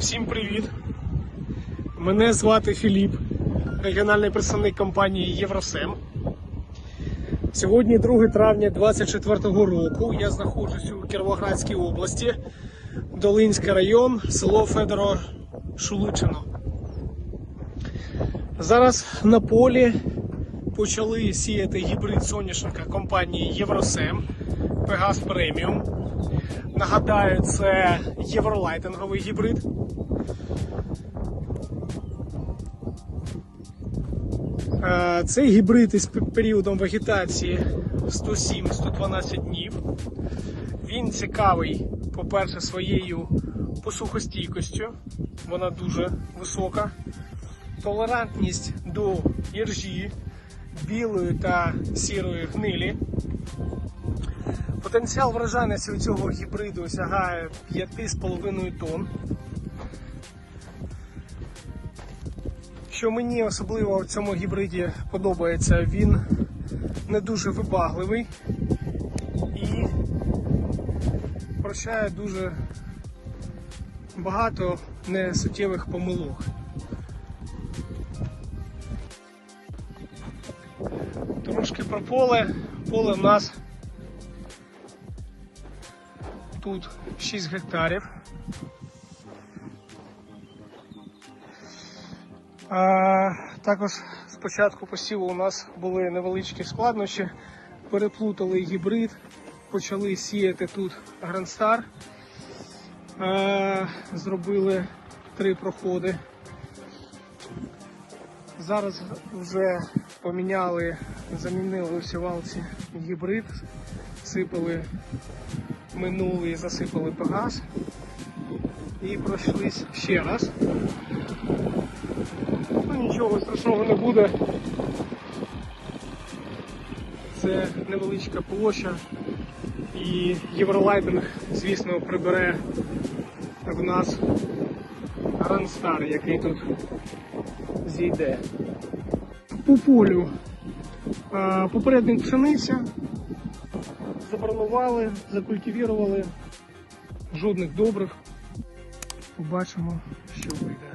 Всім привіт! Мене звати Філіп, регіональний представник компанії Євросем. Сьогодні 2 травня 2024 року. Я знаходжусь у Кіровоградській області, Долинський район, село Федоро Шуличино. Зараз на полі почали сіяти гібрид соняшника компанії Євросем Пегас Преміум. Нагадаю, це євролайтинговий гібрид. Е, Цей гібрид із періодом вегетації 107-112 днів. Він цікавий, по-перше, своєю посухостійкостю, вона дуже висока. Толерантність до іржі, білої та сірої гнилі. Потенціал врожайності у цього гібриду сягає 5,5 тонн. Що мені особливо в цьому гібриді подобається, він не дуже вибагливий і прощає дуже багато несуттєвих помилок. Трошки про поле. Поле в нас тут 6 гектарів. А, також спочатку посіву у нас були невеличкі складнощі, переплутали гібрид, почали сіяти тут Грандстар. Зробили три проходи. Зараз вже поміняли, замінили у сівалці гібрид, сипали минулий, засипали пегас і пройшлись ще раз. Ну, нічого страшного не буде. Це невеличка площа і євролайдинг, звісно, прибере в нас Грандстар, який тут зійде. По полю попередник пшениця. Забронували, закультивірували, жодних добрих. Побачимо, що вийде.